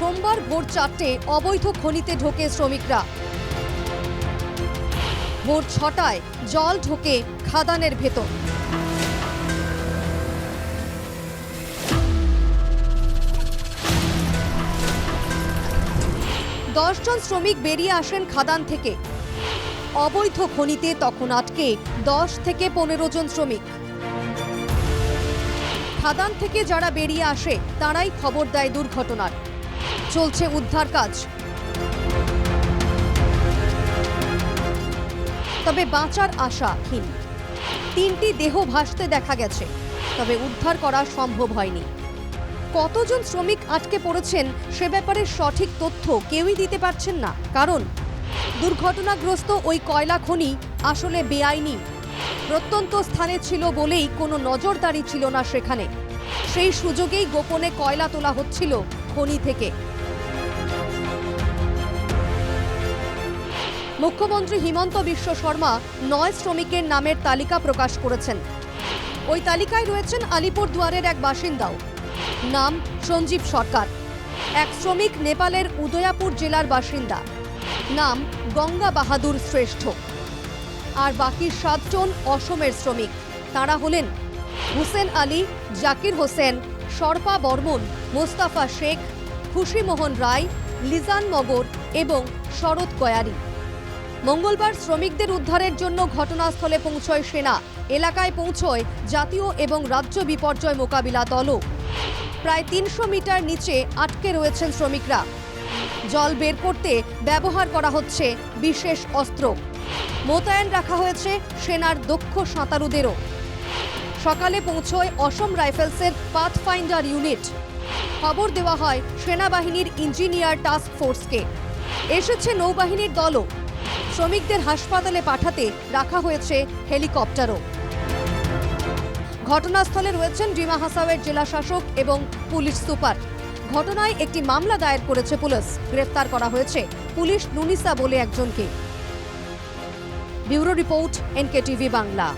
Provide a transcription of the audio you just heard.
সোমবার ভোর চারটে অবৈধ খনিতে ঢোকে শ্রমিকরা। ভোর ছটায় জল ঢোকে খাদানের ভেতর। দশজন শ্রমিক বেরিয়ে আসেন খাদান থেকে। অবৈধ খনিতে তখন আটকে দশ থেকে পনেরো জন শ্রমিক। খাদান থেকে যারা বেরিয়ে আসে, তারাই খবর দেয় দুর্ঘটনার। চলছে উদ্ধার কাজ। তবে বাঁচার আশা ক্ষীণ। তিনটি দেহ ভাসতে দেখা গেছে, তবে উদ্ধার করা সম্ভব হয়নি। কতজন শ্রমিক আটকে পড়েছেন সে ব্যাপারে সঠিক তথ্য কেউই দিতে পারছেন না, কারণ দুর্ঘটনাগ্রস্ত ওই কয়লা খনি আসলে বেআইনি। প্রত্যন্ত স্থানে ছিল বলেই কোনো নজরদারি ছিল না সেখানে। সেই সুযোগেই গোপনে কয়লা তোলা হচ্ছিল খনি থেকে। মুখ্যমন্ত্রী হিমন্ত বিশ্ব শর্মা নয় শ্রমিকের নামের তালিকা প্রকাশ করেছেন। ওই তালিকায় রয়েছেন আলিপুরদুয়ারের এক বাসিন্দাও। নাম সঞ্জীব সরকার। এক শ্রমিক নেপালের উদয়াপুর জেলার বাসিন্দা। নাম গঙ্গা বাহাদুর শ্রেষ্ঠ। আর বাকি সাতজন অসমের শ্রমিক। তারা হলেন হুসেন আলী, জাকির হোসেন, সরপা বর্মন, মোস্তাফা শেখ, খুশিমোহন রায়, লিজান মগর এবং শরৎ কয়ারি। মঙ্গলবার শ্রমিকদের উদ্ধারের জন্য ঘটনাস্থলে পৌঁছয় সেনা। এলাকায় পৌঁছয় জাতীয় এবং রাজ্য বিপর্যয় মোকাবিলা দলও। প্রায় তিনশো মিটার নিচে আটকে রয়েছেন শ্রমিকরা। জল বের করতে ব্যবহার করা হচ্ছে বিশেষ অস্ত্র। মোতায়েন রাখা হয়েছে সেনার দক্ষ সাঁতারুদেরও। সকালে পৌঁছয় অসম রাইফেলসের পাথফাইন্ডার ইউনিট। খবর দেওয়া হয় সেনাবাহিনীর ইঞ্জিনিয়ার টাস্ক ফোর্সকে। এসেছে নৌবাহিনীর দলও। শ্রমিকদের হাসপাতালে পাঠাতে রাখা হয়েছে হেলিকপ্টারও। ঘটনাস্থলে রয়েছেন ডিমা হাসাওয়ের জেলা শাসক এবং পুলিশ সুপার। ঘটনায় একটি মামলা দায়ের করেছে পুলিশ। গ্রেফতার করা হয়েছে পুলিশ নুনিসা বলে একজনকে। Bureau report N K TV Bangla.